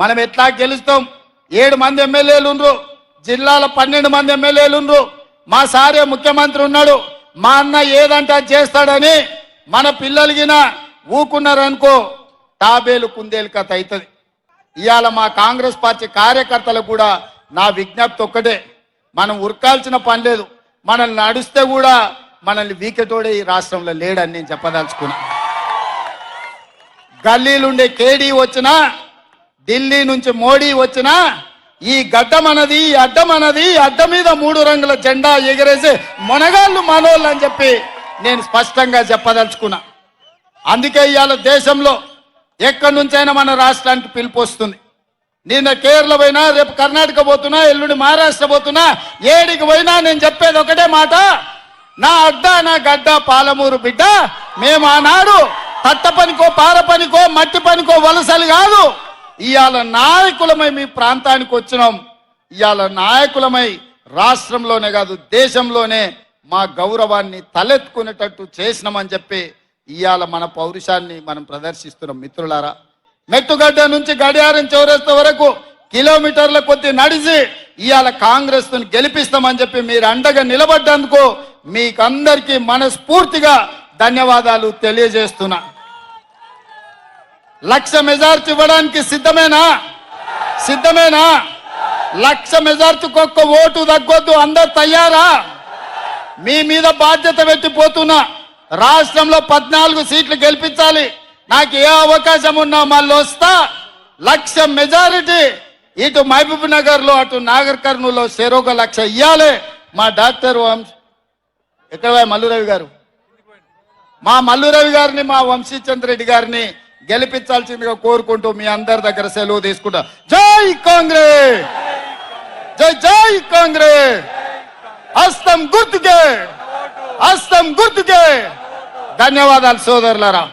మనం ఎట్లా గెలుస్తాం? ఏడు మంది ఎమ్మెల్యేలు ఉండ్రు. జిల్లాల పన్నెండు మంది ఎమ్మెల్యేలు ఉండ్రు. మా సారే ముఖ్యమంత్రి ఉన్నాడు. మా అన్న ఏదంటే అది చేస్తాడని మన పిల్లలగిన ఊకున్నారనుకో తాబేలు కుందేలు కథ అవుతుంది ఇవాళ మా కాంగ్రెస్ పార్టీ కార్యకర్తలకు కూడా నా విజ్ఞప్తి ఒక్కటే. మనం ఉరకాల్సిన పని లేదు. మనల్ని నడిస్తే కూడా మనల్ని వీకెటోడే ఈ రాష్ట్రంలో లేడని నేను చెప్పదలుచుకున్నా. గల్లీలుండే కేడీ వచ్చినా ఢిల్లీ నుంచి మోడీ వచ్చినా ఈ గడ్డమనది ఈ అడ్డ ఈ అడ్డ మీద మూడు రంగుల జెండా ఎగరేసి మొనగాళ్ళు మనోళ్ళు అని చెప్పి నేను స్పష్టంగా చెప్పదలుచుకున్నా. అందుకే ఇవాళ దేశంలో ఎక్కడి నుంచైనా మన రాష్ట్రానికి పిలుపు వస్తుంది. నిన్న కేరళ పోయినా రేపు కర్ణాటక పోతున్నా ఎల్లుండి మహారాష్ట్ర పోతున్నా ఏడికి పోయినా నేను చెప్పేది ఒకటే మాట. నా అడ్డ నా గడ్డ పాలమూరు బిడ్డ మేము ఆనాడు తట్ట పనికో పార పనికో మట్టి పనికో వలసలు కాదు. ఇవాళ నాయకులమై మీ ప్రాంతానికి వచ్చినాం. ఇవాళ నాయకులమై రాష్ట్రంలోనే కాదు దేశంలోనే మా గౌరవాన్ని తలెత్తుకునేటట్టు చేసినామని చెప్పి ఇవాళ మన పౌరుషాన్ని మనం ప్రదర్శిస్తున్నాం మిత్రులారా. మెట్టుగడ్డ నుంచి గడియారం చౌరస్తా వరకు కిలోమీటర్ల కొద్ది నడిచి ఇవాళ కాంగ్రెస్ గెలిపిస్తామని చెప్పి మీరు అండగా నిలబడ్డందుకు మీకందరికీ మనస్ఫూర్తిగా ధన్యవాదాలు తెలియజేస్తున్నా. లక్ష మెజార్టీ ఇవ్వడానికి సిద్ధమేనా? సిద్ధమేనా? లక్ష మెజార్టీకి ఒక్క ఓటు తగ్గొద్దు అందరు తయారా? మీ మీద బాధ్యత పెట్టిపోతున్నా రాష్ట్రంలో పద్నాలుగు సీట్లు గెలిపించాలి. నాకు ఏ అవకాశం ఉన్నా మళ్ళీ వస్తా. లక్ష మెజారిటీ ఇటు మహబూబ్ నగర్లో అటు నాగర్ కర్నూలులో చెరొక లక్ష ఇయ్యాలి. మా డాక్టర్ వంశ. ఎక్కడ మల్లురవి గారు? మా మల్లురవి గారిని మా వంశీచంద్ర రెడ్డి గారిని గెలిపించాల్సిందిగా కోరుకుంటూ మీ అందరి దగ్గర సెలవు తీసుకుంటా. జై కాంగ్రెస్! జై జై కాంగ్రెస్! హస్తం గుర్తుకే! హస్తం గుర్తుకే! ధన్యవాదాలు సోదరులరా.